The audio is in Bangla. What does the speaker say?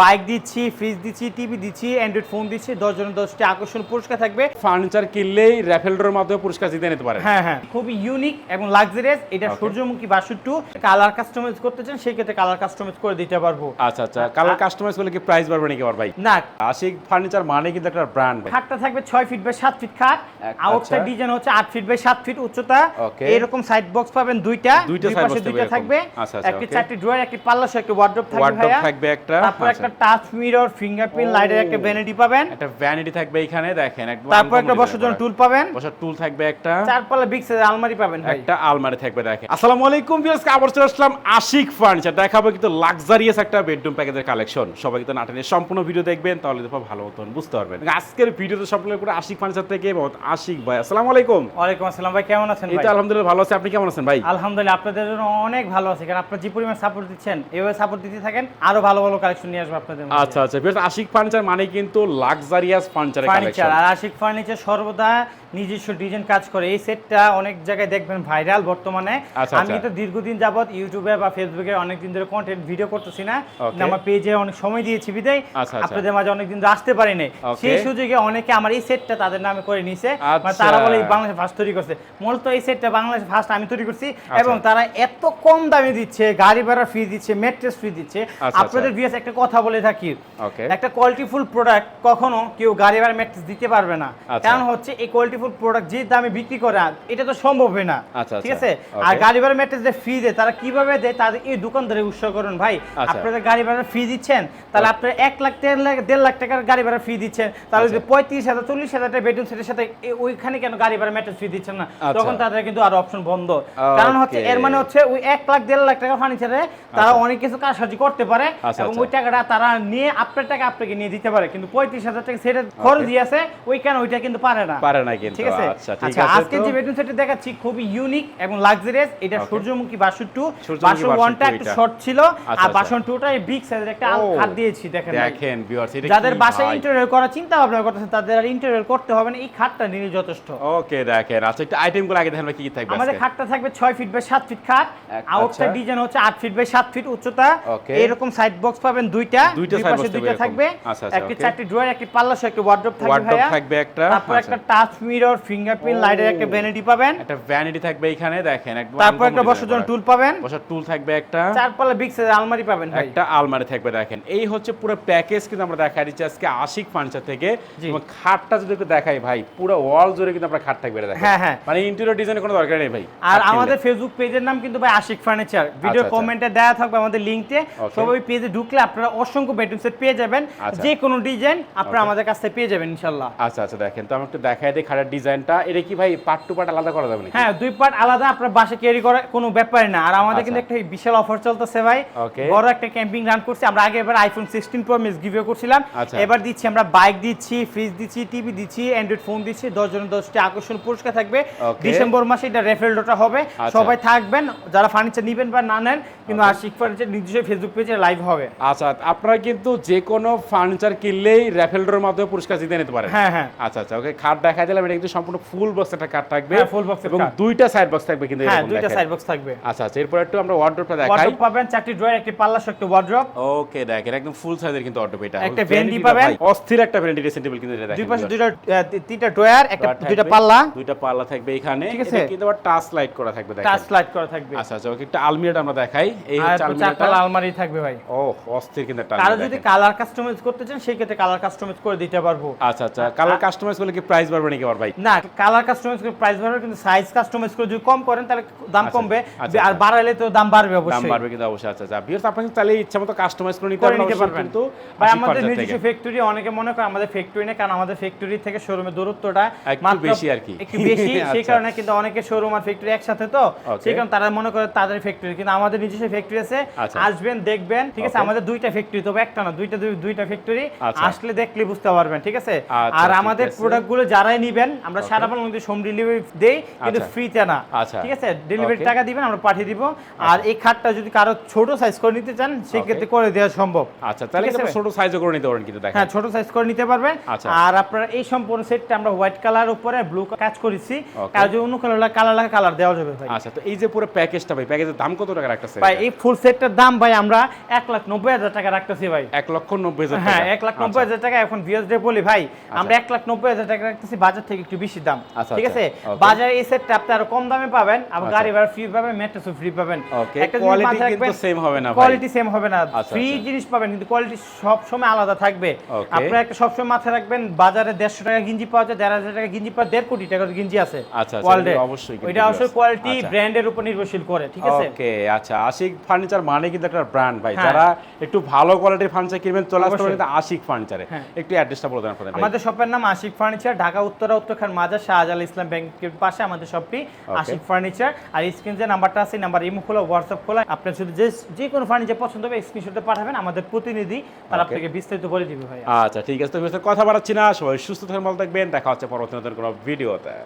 বাইক দিচ্ছি ফ্রিজ দিচ্ছি টিভি দিচ্ছি অ্যান্ড্রয়েড ফোন দিচ্ছি দশ জনের দশটি আকর্ষণ পুরস্কার থাকবে। ফার্নিচার কিনলেই র্যাফেল ড্রোর মাধ্যমে পুরস্কার জিতে নিতে পারেন। হ্যাঁ হ্যাঁ। খুবই ইউনিক এবং লাক্সারিয়াস এটা. সূর্যমুখী বাষট্টু কালার কাস্টমাইজ করতে চান সেই ক্ষেত্রে কালার কাস্টমাইজ করে দিতে পারব। আচ্ছা আচ্ছা। কালার কাস্টমাইজ করলে কি প্রাইস বাড়বে নাকি আবার ভাই? না। আশিক ফার্নিচার মানে কিন্তু একটা ব্র্যান্ড ভাই। খাটটা থাকবে ছয় ফিট বাই সাত ফিট খাট। আউটসাইড আচ্ছা। ডিজাইন হচ্ছে আট ফিট বাই সাত ফিট উচ্চতা. এরকম সাইড বক্স পাবেন দুইটা। দুইটা দুই পাশে দুইটা থাকবে আচ্ছা, আচ্ছা, একটি চারটি ড্রয়ার একটি পাল্লা সহ একটি ওয়ার্ড্রপ থাকবে থাকবে একটা। তারপর আচ্ছা। একটা টাচ মিরর ফিঙ্গারপ্রিন্ট লাইটের একটা ভ্যানিটি পাবেন। একটা ভ্যানিটি থাকবে এখানে দেখেন একদম তারপর একটা বসার জন্য টুল পাবেন। বসার টুল থাকবে একটা। চার পাল্লা বিগ সাইজের আলমারি পাবেন ভাই। একটা আলমারি থাকবে দেখেন। আসসালামু আলাইকুম ভিউয়ার্স আবার চলে আসলাম আশিক ফার্নিচার দেখাবো কিন্তু লাক্সারিয়াস একটা বেডরুম প্যাকেজের কালেকশন সবাই কিন্তু নাটনের সম্পূর্ণ ভিডিও দেখবেন তাহলে দেখো ভালো মতন বুঝতে পারবেন। আজকের ভিডিওতে সম্পূর্ণ করে আশিক ফার্নিচার থেকে বহুত আশিক ভাই। আসসালামু আলাইকুম। ওয়ালাইকুম আসসালাম ভাই কেমন আছেন এই ভাই? তো আলহামদুলিল্লাহ ভালো আছি। আপনি কেমন আছেন ভাই? আলহামদুলিল্লাহ আপনাদের জন্য অনেক ভালো আছে। কারণ আপনারা যে পরিমাণ সাপোর্ট দিচ্ছেন এইভাবে সাপোর্ট দিতে থাকেন আরও ভালো ভালো কালেকশন নিয়ে আসব আপনাদের আচ্ছা আচ্ছা। ভিউয়ার্স আশিক ফার্নিচার মানে কিন্তু লাক্সারিয়াস ফার্নিচারের ফার্নিচার আর আশিক ফার্নিচার সর্বদা নিজস্ব ডিজাইন কাজ করে। এই সেটটা অনেক জায়গায় দেখবেন ভাইরাল বর্তমানে। আচ্ছা, আমি আচ্ছা। তো দীর্ঘদিন যাবত ইউটিউবে বা ফেসবুকে অনেক দিন ধরে কন্টেন্ট ভিডিও করতেছি না। আমার পেজে অনেক সময় দিয়েছি বিদায়। আচ্ছা। আপনাদের মাঝে অনেক দিন আসতে পারি নাই। সেই সুযোগে অনেকে আমার এই সেটটা তাদের নামে করে নিছে। মানে। তারা বলে বাংলাদেশ ফার্স্ট তৈরি করছে। মূলত এই সেটটা বাংলাদেশ ফার্স্ট আমি তৈরি করছি। এবং তারা এত কম দামে দিচ্ছে গাড়ি ভাড়া ফ্রি দিচ্ছে মেট্রেস ফ্রি দিচ্ছে। আপনাদের ভিএস একটা কথা বলে থাকি একটা কোয়ালিটিফুল প্রোডাক্ট কখনো কেউ গাড়ি ভাড়া ম্যাট্রেস দিতে পারবে না আচ্ছা। কারণ হচ্ছে এই কোয়ালিটিফুল প্রোডাক্ট যে দামে বিক্রি করে এটা তো সম্ভব হয় না আচ্ছা, ঠিক আচ্ছা। আছে আর গাড়ি ভাড়া ম্যাট্রেস যে ফ্রি দেয় তারা কীভাবে দেয় তাদের এই দোকানদারে উৎসাহ করুন ভাই। আপনাদের গাড়ি ভাড়া ফ্রি দিচ্ছেন তাহলে আপনার এক লাখ দেড় লাখ দেড় লাখ টাকার গাড়ি ভাড়া ফ্রি দিচ্ছেন তাহলে যদি। পঁয়ত্রিশ হাজার চল্লিশ হাজার টাকা বেডরুম সেটের সাথে ওইখানে কেন গাড়ি ভাড়া ম্যাট্রেস ফি দিচ্ছেন না। তখন তাদের কিন্তু আর অপশন বন্ধ কারণ হচ্ছে এর মানে হচ্ছে ওই এক লাখ দেড় লাখ টাকা ফার্নিচারে তারা। অনেক কিছু কারসাজি করতে পারে এবং। ওই টাকাটা তারা নিয়ে আপনার টাকা আপনাকে নিয়ে দিতে পারে কিন্তু পঁয়ত্রিশ হাজার টাকা সেটা খরচ ওই কেন ওইটা কিন্তু পারে না। পারে না কিন্তু ঠিক আছে? আচ্ছা আচ্ছা আছে আজকে যে বেডরুম সেটটা দেখাচ্ছি খুবই ইউনিক এবং লাক্সারিয়াস এটা সূর্যমুখী বাসন টু বাসন ওয়ানটা একটু শর্ট ছিল আচ্ছা, আর আচ্ছা। বাসন টুটা বিগ সাইজের একটা খাট দিয়েছি দেখেন দেখেন ভিউয়ার্স এটা যাদের বাসায়? ইন্টেরিয়র করার চিন্তা ভাবনা করতেছেন তাদের আর ইন্টেরিয়র করতে হবে না এই খাটটা নিলে যথেষ্ট। ওকে দেখেন আচ্ছা একটা আইটেমগুলো আগে দেখেন কি কি থাকবে আমাদের খাটটা থাকবে ছয় ফিট বাই সাত ফিট খাট আউটসাইড আচ্ছা। ডিজাইন হচ্ছে আট ফিট বাই সাত ফিট উচ্চতা। এরকম সাইড বক্স পাবেন দুইটা দুই পাশে দুইটা থাকবে। থাকবে এরকম। একটি চারটি ড্রয়ার একটি পাল্লা সহ একটি ওয়ার্ড্রপ থাকবে ভাইয়া। থাকবে একটা, তারপর। একটা টাচ মিরর ফিঙ্গারপ্রিন্ট লাইটের একটা ভ্যানিটি পাবেন। একটা ভ্যানিটি থাকবে এখানে দেখেন একদম তারপর একটা বসার জন্য টুল পাবেন। বসার টুল থাকবে একটা। চার পাল্লা বিগ সাইজের আলমারি পাবেন ভাই। একটা আলমারি থাকবে দেখেন। এই হচ্ছে পুরো প্যাকেজ কিন্তু আমরা দেখাই দিচ্ছি আজকে আশিক ফার্নিচার থেকে। এবং খাটটা যদি একটু দেখাই ভাই পুরো ওয়াল জুড়ে কিন্তু খাট থাকবে দেখেন। হ্যাঁ, হ্যাঁ। মানে ইন্টেরিয়র ডিজাইনের কোনো দরকার নেই ভাই। আর আমাদের ফেসবুক পেজের নাম কিন্তু ভাই আশিক ফার্নিচার ভিডিও। কমেন্টে দেওয়া থাকবে আমাদের লিংকে. সবাই পেজে ঢুকলে আপনারা অসংখ্য বেডরুম সেট পেয়ে যাবেন। আচ্ছা। যে কোনো ডিজাইন আপনারা আমাদের কাছ থেকে পেয়ে যাবেন ইনশাল্লাহ আচ্ছা আচ্ছা দেখেন তো আমি একটু দেখাই দিই খাটের ডিজাইনটা এটা কি ভাই পার্ট টু পার্ট আলাদা করা যাবে নাকি? হ্যাঁ দুই পার্ট আলাদা আপনার বাসে ক্যারি করার কোনো ব্যাপারই না। আর আমাদের কিন্তু একটা বিশাল অফার চলতেছে ভাই। বড় একটা ক্যাম্পিং রান করছি। আমরা আগে এবার আইফোন সিক্সটিন প্রো মিস গিভে করছিলাম। আচ্ছা। এবার দিচ্ছি আমরা বাইক দিচ্ছি ফ্রিজ দিচ্ছি টিভি দিচ্ছি অ্যান্ড্রয়েড ফোন দিচ্ছি দশ জনের দশটি আকর্ষণ পুরস্কার থাকবে। ডিসেম্বর মাসে এটা রেফেলডোটা হবে। আচ্ছা। সবাই থাকবেন যারা ফার্নিচার নিবেন বা না নেন কিন্তু আশিক ফার্নিচার নিজস্ব ফেসবুক পেজে লাইভ হবে। আচ্ছা আপনারা কিন্তু যে কোনো ফার্নিচার কিনলেই র্যাফেল ড্রোর মাধ্যমে পুরস্কার জিতে নিতে পারেন। হ্যাঁ হ্যাঁ। আচ্ছা আচ্ছা ওকে খাট দেখাই দিলাম এটা কিন্তু সম্পূর্ণ ফুল বক্স একটা খাট থাকবে। হ্যাঁ, full box এবং দুইটা সাইড বক্স থাকবে কিন্তু হ্যাঁ দুইটা সাইড বক্স থাকবে। আচ্ছা আচ্ছা এরপর একটু আমরা ওয়ার্ড্রোপটা দেখাই। ওয়ার্ড্রপ পাবেন চারটি ড্রয়ার একটি পাল্লা সহ একটা ওয়ার্ড্রপ ওকে দেখেন একদম ফুল সাইজের কিন্তু ওয়ার্ড্রোপ এটা। একটা ভেন্ডি পাবেন। অস্থির একটা ভেন্ডি ড্রেসিং টেবিল কিন্তু এটা দেখেন দুই পাশে দুইটা তিনটা ড্রয়ার একটা দুইটা পাল্লা। দুইটা পাল্লা থাকবে এখানে। ঠিক আছে? কিন্তু আবার টাচ লাইট করা থাকবে দেখেন। টাচ লাইট করা থাকবে। আচ্ছা আচ্ছা ওকে একটা আলমিরাটা আমরা দেখাই। এই হচ্ছে আলমিরাটা। আলমারি থাকবে ভাই। ও অস্থির কিন্তু কারও যদি কালার কাস্টমাইজ করতে চান সেই ক্ষেত্রে কালার কাস্টমাইজ করে দিতে পারব। আচ্ছা আচ্ছা। কালার কাস্টমাইজ করলে কি প্রাইস বাড়বে নাকি ভাই? না কালার কাস্টমাইজ করে প্রাইস বাড়বে কিন্তু সাইজ কাস্টমাইজ করে যদি কম করেন তাহলে দাম আচ্ছা, কমবে। আচ্ছা, আর আচ্ছা। বাড়াইলে তো দাম বাড়বে দাম বাড়বে কিন্তু অবশ্যই আচ্ছা আচ্ছা। ভিউয়ার্স আপনারা তাহলে ইচ্ছা মতো কাস্টমাইজ করে নিতে পারবেন নিতে অবশ্যই পারবেন। কিন্তু ভাই আমাদের নিজস্ব ফ্যাক্টরি অনেকে মনে করে আমাদের ফ্যাক্টরি না কারণ আমাদের ফ্যাক্টরি থেকে শোরুমের দূরত্বটা একটু বেশি আর কি। একটু বেশি। সেই। কারণে কিন্তু অনেকে শোরুম আর ফ্যাক্টরি একসাথে তো সেই কারণে তারা মনে করে তাদের ফ্যাক্টরি কিন্তু আমাদের নিজস্ব ফ্যাক্টরি আছে। আসবেন দেখবেন ঠিক আছে? আমাদের দুইটা ফ্যাক্টরি তবে একটা না দুইটা দুইটা ফ্যাক্টরি আচ্ছা। আসলে দেখলে বুঝতে পারবেন ঠিক আছে আচ্ছা, আর আমাদের। প্রোডাক্টগুলো যারাই নিবেন আমরা. সারা বাংলাদেশ হোম ডেলিভারি দেই কিন্তু। ফ্রিতে না আচ্ছা। ঠিক আছে ডেলিভারি টাকা দিবেন আমরা পাঠিয়ে দিব আর এই খাটটা যদি কারও ছোট সাইজ করে নিতে চান সেই ক্ষেত্রে করে দেওয়া সম্ভব আচ্ছা তাহলে ছোট সাইজও করে নিতে পারেন কিন্তু দেখেন হ্যাঁ ছোট সাইজ করে নিতে পারবেন। আর আপনারা এই সম্পূর্ণ সেটটা আমরা হোয়াইট কালার উপরে ব্লু কাজ করেছি. কাজ অন্য কালার কালার লাগে কালার দেওয়া যাবে ভাই আচ্ছা তো এই যে পুরো প্যাকেজটা ভাই প্যাকেজের দাম কত টাকা রাখতেছে ভাই এই ফুল সেটটার দাম ভাই আমরা এক লাখ নব্বই হাজার টাকা রাখতেছি ভাই। এক লক্ষ নব্বই হাজার হ্যাঁ এক লাখ নব্বই হাজার টাকা এখন ভিউয়ার্স ডে বলি ভাই আমরা এক লাখ নব্বই হাজার টাকা রাখতেছি বাজার থেকে একটু বেশি দাম আচ্ছা, ঠিক আচ্ছা, আছে? বাজারে এই সেটটা আপনি আরও কম দামে পাবেন আবার আচ্ছা। গাড়ি ভাড়া ফ্রি পাবেন মেট্রোসও ফ্রি পাবেন। একটা কিন্তু রাখবেন, হবে না কোয়ালিটি সেম হবে না। আচ্ছা, ফ্রি আচ্ছা। জিনিস পাবেন কিন্তু কোয়ালিটি সব সময় আলাদা থাকবে. আপনারা একটা সবসময় মাথায় রাখবেন বাজারে দেড়শো টাকা গিঞ্জি পাওয়া যায় দেড় হাজার টাকা গিঞ্জি পাওয়া দেড় কোটি টাকার গিঞ্জি আছে আচ্ছা, আচ্ছা, ওয়ার্ল্ডে এটা অবশ্যই অবশ্যই কোয়ালিটি আচ্ছা। ব্র্যান্ডের উপর নির্ভরশীল করে ঠিক আছে? ওকে আচ্ছা। আশিক ফার্নিচার মানে কিন্তু একটা ব্র্যান্ড ভাই। হ্যাঁ। যারা একটু ভালো কোয়ালিটির ফার্নিচার কিনবেন চলে আসতে পারেন আশিক ফার্নিচারে হ্যাঁ। একটু অ্যাড্রেসটা বলে দেন আপনাদের আমাদের শপের নাম আশিক ফার্নিচার ঢাকা উত্তরা উত্তরখান মাজার শাহজালাল ইসলাম ব্যাংকের পাশে আমাদের শপটি আশিক ফার্নিচার আর স্ক্রিন যে নাম্বারটা আছে নাম্বার ইমো খোলা হোয়াটসঅ্যাপ খোলা আপনার শুধু যে যে কোনো ফার্নিচার পছন্দ হবে স্ক্রিনশটে পাঠাবেন আমাদের প্রতিনিধি তার আপনাকে বিস্তারিত বলে দিবে ভাই আচ্ছা ঠিক আছে। তো কথা বাড়াচ্ছি না সবাই সুস্থ ভালো থাকবেন দেখা হচ্ছে পরবর্তী নতুন কোনো ভিডিওতে